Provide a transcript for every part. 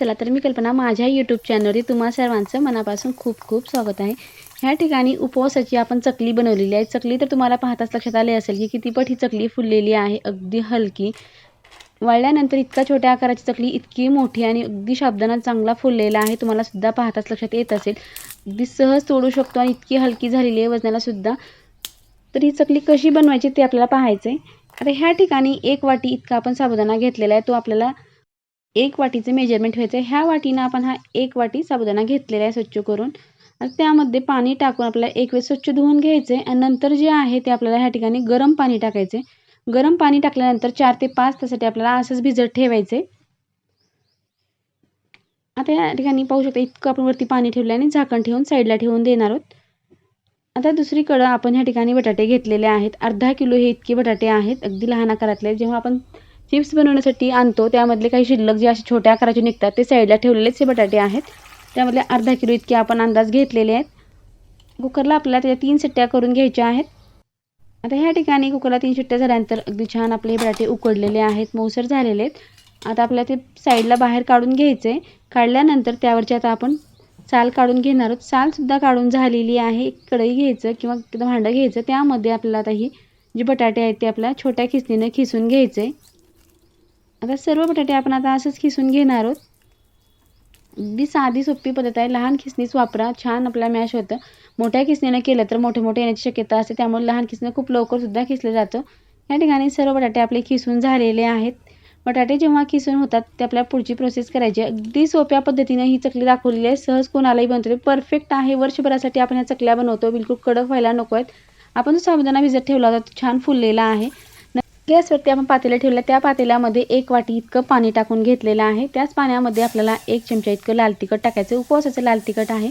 चला तर मी कल्पना माझ्या यूट्यूब चॅनलवरती तुम्हा सर्वांचं मनापासून खूप खूप स्वागत आहे. ह्या ठिकाणी उपवासाची आपण चकली बनवलेली आहे. चकली तर तुम्हाला पाहताच लक्षात आले असेल की कितीपट ही चकली फुललेली आहे. अगदी हलकी. वाळल्यानंतर इतका छोट्या आकाराची चकली इतकी मोठी आणि अगदी शाबदाना चांगला फुललेला आहे. तुम्हाला सुद्धा पाहताच लक्षात येत असेल. अगदी सहज तोडू शकतो आणि इतकी हलकी झालेली आहे वजनाला सुद्धा. तर ही चकली कशी बनवायची ते आपल्याला पाहायचं आहे आता ह्या ठिकाणी एक वाटी इतका आपण साबुदाणा घेतलेला आहे. तो आपल्याला एक वाटीचे मेजरमेंट ठेवायचं आहे ह्या वाटीनं आपण हा एक वाटी साबुदाणा घेतलेला आहे स्वच्छ करून. आणि त्यामध्ये पाणी टाकून आपल्याला एक वेळ स्वच्छ धुवून घ्यायचं आहे आणि नंतर जे आहे ते आपल्याला ह्या ठिकाणी गरम पाणी टाकायचं. आहे गरम पाणी टाकल्यानंतर चार ते पाच तासासाठी आपल्याला असंच भिजत ठेवायचं. आहे आता या ठिकाणी पाहू शकता इतकं आपण वरती पाणी ठेवलं आणि झाकण ठेवून साईडला ठेवून देणार आहोत. आता दुसरीकडं आपण ह्या ठिकाणी बटाटे घेतलेले आहेत. अर्धा किलो हे इतके बटाटे आहेत. अगदी लहान आकारातले जेव्हा आपण चिप्स बनवण्यासाठी आणतो. त्यामधले काही शिल्लक जे असे छोट्या आकाराचे निघतात ते साईडला ठेवलेलेच हे बटाटे आहेत. त्यामधले अर्धा किलो इतके आपण अंदाज घेतलेले आहेत. कुकरला आपल्याला त्याच्या तीन शिट्ट्या करून घ्यायच्या आहेत. आता ह्या ठिकाणी कुकरला तीन शिट्ट्या झाल्यानंतर अगदी छान आपले हे बटाटे उकडलेले आहेत मऊसर झालेले आहेत. आता आपल्याला ते साईडला बाहेर काढून घ्यायचे काढल्यानंतर त्यावरची आता आपण साल काढून घेणार आहोत. सालसुद्धा काढून झालेली आहे. एक कढई घ्यायचं किंवा भांडं घ्यायचं. त्यामध्ये आपल्याला आता ही जे बटाटे आहेत ते आपल्या छोट्या खिसणीनं खिसून घ्यायचे आता सर्व बटाटे आपण आता असंच खिसून घेणार आहोत. अगदी साधी सोपी पद्धत आहे. लहान खिसणीच वापरा. छान आपला मॅश होतं. मोठ्या खिसणीनं केलं तर मोठे मोठे येण्याची शक्यता असते. त्यामुळे लहान खिसणं खूप लवकरसुद्धा खिसलं जातं. या ठिकाणी सर्व बटाटे आपले खिसून झालेले आहेत. बटाटे जेव्हा खिसून होतात ते आपल्या पुढची प्रोसेस करायची. अगदी सोप्या पद्धतीनं ही चकली दाखवलेली आहे. सहज कोणालाही बनतो परफेक्ट आहे. वर्षभरासाठी आपण ह्या चकल्या बनवतो. बिलकुल कडक व्हायला नको आहेत. आपण जो साबुदाणा भिजत ठेवला होता. तो छान फुललेला आहे. गॅसवरती आपण पातेल्या ठेवलं त्या पातेल्यामध्ये एक वाटी इतकं पाणी टाकून घेतलेलं आहे. त्याच पाण्यामध्ये आपल्याला एक चमचा इतकं लाल तिखट टाकायचं उपवासाचं लाल तिखट आहे.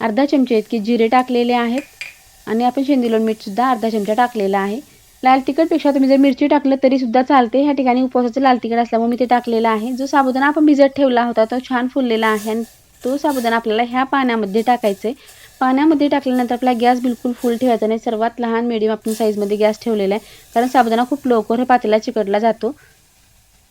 अर्धा चमचे इतके जिरे टाकलेले आहेत. आणि आपण शेंदिलोण मीठसुद्धा अर्धा चमचा टाकलेला आहे. लाल तिखटपेक्षा तुम्ही जर मिरची टाकलं तरीसुद्धा चालते. ह्या ठिकाणी उपवासाचं लाल तिखट असल्यामुळे मी ते टाकलेलं आहे. जो साबुदाणा आपण भिजत ठेवला होता तो छान फुललेला आहे. आणि तो साबुदाणा आपल्याला ह्या पाण्यामध्ये टाकायचं आहे पाण्यामध्ये टाकल्यानंतर आपला गॅस बिलकुल फुल ठेवायचा नाही. सर्वात लहान मिडियम आपण साईजमध्ये गॅस ठेवलेला आहे. कारण साबुदाणा खूप लवकर हे पातेला चिकटला जातो.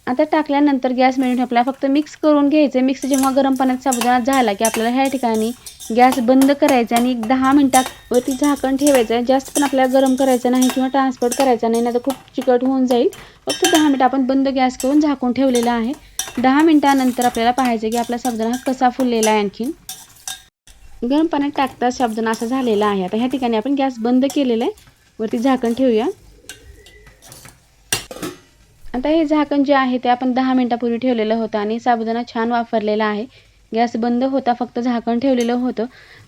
आता टाकल्यानंतर गॅस मिळून आपल्याला फक्त मिक्स करून घ्यायचं मिक्स जेव्हा गरम पाण्यात साबुदाणा झाला की आपल्याला ह्या ठिकाणी गॅस बंद करायचा आणि एक दहा मिनटावरती झाकण ठेवायचं आहे. जास्त पण आपल्याला गरम करायचं नाही किंवा ट्रान्सपोर्ट करायचा नाही. नाही तर खूप चिकट होऊन जाईल. फक्त दहा मिनटं आपण बंद गॅस करून झाकून ठेवलेला आहे. दहा मिनटानंतर आपल्याला पाहायचं की आपला साबुदाणा कसा फुललेला आहे आणखीन. गरम पाण्यात टाकता साबुदाणा असा झालेला आहे. आता ह्या ठिकाणी आपण गॅस बंद केलेला आहे. वरती झाकण ठेवूया. आता हे झाकण जे आहे ते आपण दहा मिनटापूर्वी ठेवलेलं होतं आणि साबुदाणा छान वापरलेला आहे. गॅस बंद होता फक्त झाकण ठेवलेलं होतं.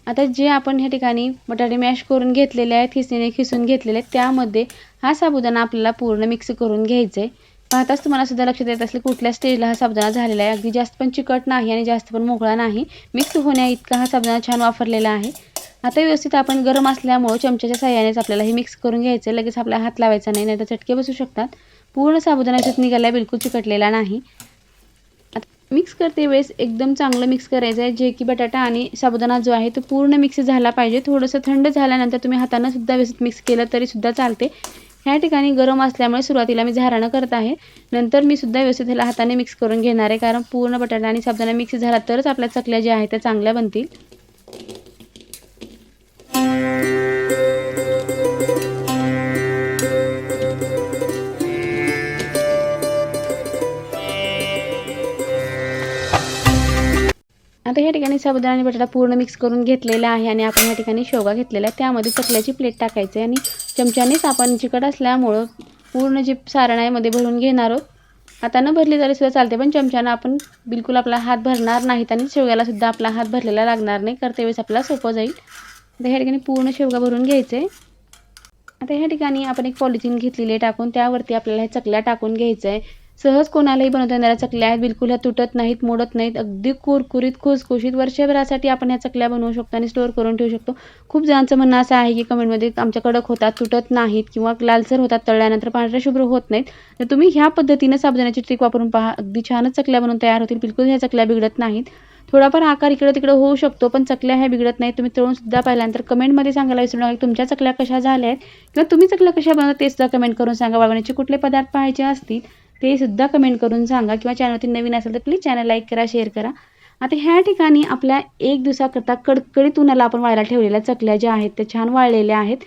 आता जे आपण ह्या ठिकाणी बटाटे मॅश करून घेतलेले आहेत खिसणीने खिसून घेतलेले आहेत त्यामध्ये हा साबुदाणा आपल्याला पूर्ण मिक्स करून घ्यायचा आहे. पाहताच तुम्हाला सुद्धा लक्षात येत असेल कुठल्या स्टेजला हा साबुदाणा झालेला आहे. अगदी जास्त पण चिकट नाही आणि जास्त पण मोकळा नाही. मिक्स होण्या इतका हा साबुदाणा छान वापरलेला आहे. आता व्यवस्थित आपण गरम असल्यामुळं चमच्याच्या साह्यानेच आपल्याला हे मिक्स करून घ्यायचं आहे लगेच आपला हात लावायचा नाही नाहीतर चटके बसू शकतात. पूर्ण साबुदाणा साबुदाण्याच्यात निघाला बिलकुल चिकटलेला नाही. मिक्स करते वेळेस एकदम चांगलं मिक्स करायचं आहे जे की बटाटा आणि साबुदाणा जो आहे तो पूर्ण मिक्स झाला पाहिजे. थोडंसं थंड झाल्यानंतर तुम्ही हातानं सुद्धा व्यवस्थित मिक्स केलं तरीसुद्धा चालते. ह्या ठिकाणी गरम असल्यामुळे सुरुवातीला मी झारणं करत आहे. नंतर मी सुद्धा व्यवस्थित ह्याला हाताने मिक्स करून घेणार आहे. कारण पूर्ण बटाटा आणि साबदाणा मिक्स झाला तरच आपल्या चकल्या ज्या आहेत त्या चांगल्या बनतील. आता ह्या ठिकाणी साबुदाणा आणि बटाटा पूर्ण मिक्स करून घेतलेला आहे आणि आपण ह्या ठिकाणी शेवगा घेतलेला आहे. त्यामध्ये चकल्याची प्लेट टाकायची आहे आणि चमच्यानेच आपण चिकट असल्यामुळं पूर्ण जे सारण आहे मध्ये भरून घेणार आहोत. आता न भरली तरी सुद्धा चालते पण चमच्यानं आपण बिलकुल आपला हात भरणार नाहीत आणि शेवग्याला सुद्धा आपला हात भरलेला लागणार नाही. करते वेळेस आपला सोपं जाईल. आता ह्या ठिकाणी पूर्ण शेवगा भरून घ्यायचे. आहे आता ह्या ठिकाणी आपण एक पॉलिथिन घेतलेली आहे टाकून त्यावरती आपल्याला हे चकल्या टाकून घ्यायचं आहे. सहज कोणालाही बनवता येणाऱ्या चकल्या आहेत. बिलकुल ह्या तुटत नाहीत मोडत नाहीत. अगदी कुरकुरीत खुसखुशीत वर्षभरासाठी आपण ह्या चकल्या बनवू शकतो आणि स्टोअर करून ठेवू शकतो. खूप जणांचं म्हणणं असं आहे की कमेंटमध्ये आमच्या कडक होतात तुटत नाहीत किंवा लालसर होतात तळल्यानंतर पांढऱ्या शुभ्र होत नाहीत. तर तुम्ही ह्या पद्धतीनं साबुदाण्याची ट्रिक वापरून पहा. अगदी छानच चकल्या बनवून तयार होतील. बिलकुल ह्या चकल्या बिघडत नाहीत. थोडाफार आकार इकडं तिकडं होऊ शकतो पण चकल्या ह्या बिघडत नाहीत. तुम्ही तळून सुद्धा पाहिल्यानंतर कमेंटमध्ये सांगायला विसरू नका तुमच्या चकल्या कशा झाल्या आहेत किंवा तुम्ही चकल्या कशा बनवतात ते सुद्धा कमेंट करून सांगा. वाळवण्याचे कुठले पदार्थ पाहायचे असतील ते सुद्धा कमेंट करून सांगा किंवा चॅनलवरती नवीन असेल तर प्लीज चॅनल लाईक करा शेअर करा. आता ह्या ठिकाणी आपल्या एक दिवसाकरता कडकडीत उन्हाला आपण वाळायला ठेवलेल्या चकल्या ज्या आहेत त्या छान वाळलेल्या आहेत.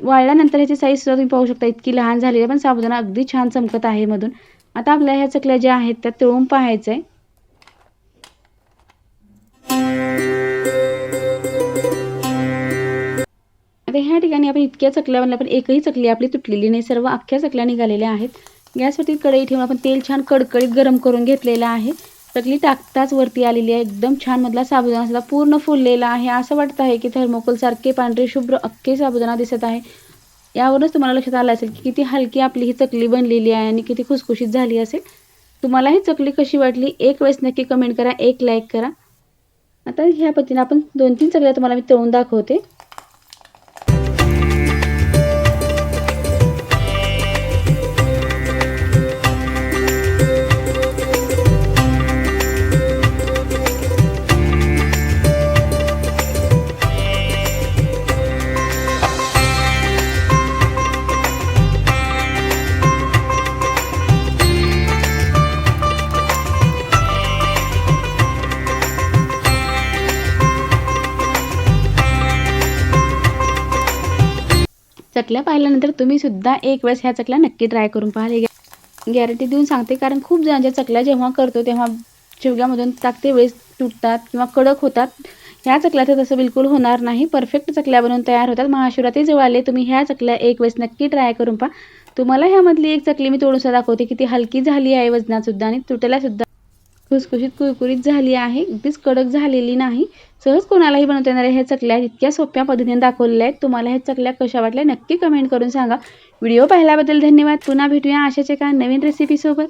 वाळल्यानंतर ह्याची साईज सुद्धा तुम्ही पाहू शकता इतकी लहान झालेली आहे पण साबुदाणा अगदी छान चमकत आहे मधून. आता आपल्या ह्या चकल्या ज्या आहेत त्या तळून पाहायचं आहे आता ह्या ठिकाणी आपण इतक्या चकल्या बनल्या पण एकही चकली आपली तुटलेली नाही सर्व अख्ख्या चकल्या निघालेल्या आहेत. गॅसवरती कढई ठेवून आपण तेल छान कडकडीत गरम करून घेतलेलं आहे. चकली टाकताच वरती आलेली आहे. एकदम छान मधला साबुदाणा सुद्धा पूर्ण फुललेला आहे. असं वाटतं आहे की थर्मोकोल सारखे पांढरे शुभ्र अख्खे साबुदाणा दिसत आहे. यावरूनच तुम्हाला लक्षात आलं असेल की किती हलकी आपली ही चकली बनलेली आहे आणि किती खुसखुशीत झाली असेल. तुम्हाला ही चकली कशी वाटली? एक वेळेस नक्की कमेंट करा एक लाईक करा. आता ह्या पद्धतीने आपण दोन तीन चकल्या तुम्हाला मी तळून दाखवते. चकल्या पाहिल्यानंतर तुम्ही सुद्धा एक वेळेस ह्या चकल्या नक्की ट्राय करून पाहाल गॅरंटी देऊन सांगते कारण खूप जणांच्या चकल्या जेव्हा करतो तेव्हा शेवग्यामधून टाकते वेळेस तुटतात किंवा कडक होतात. ह्या चकल्या तर तसं बिलकुल होणार नाही. परफेक्ट चकल्या बनवून तयार होतात. महाशिवरात्री जवळ आले तुम्ही ह्या चकल्या एक वेळेस नक्की ट्राय करून पहा. तुम्हाला ह्यामधली एक चकली मी तोडून दाखवते किती हलकी झाली आहे वजनात सुद्धा आणि तुटायला सुद्धा. खुसखुशीत कुरकुरीत झाली आहे. अगदीच कडक झालेली नाही. सहज कोणालाही बनवता येणाऱ्या ह्या चकल्या इतक्या सोप्या पद्धतीने दाखवलेल्या आहेत. तुम्हाला ह्या चकल्या कशा वाटल्या नक्की कमेंट करून सांगा. व्हिडिओ पाहिल्याबद्दल धन्यवाद. पुन्हा भेटूया अशाच एका नवीन रेसिपीसोबत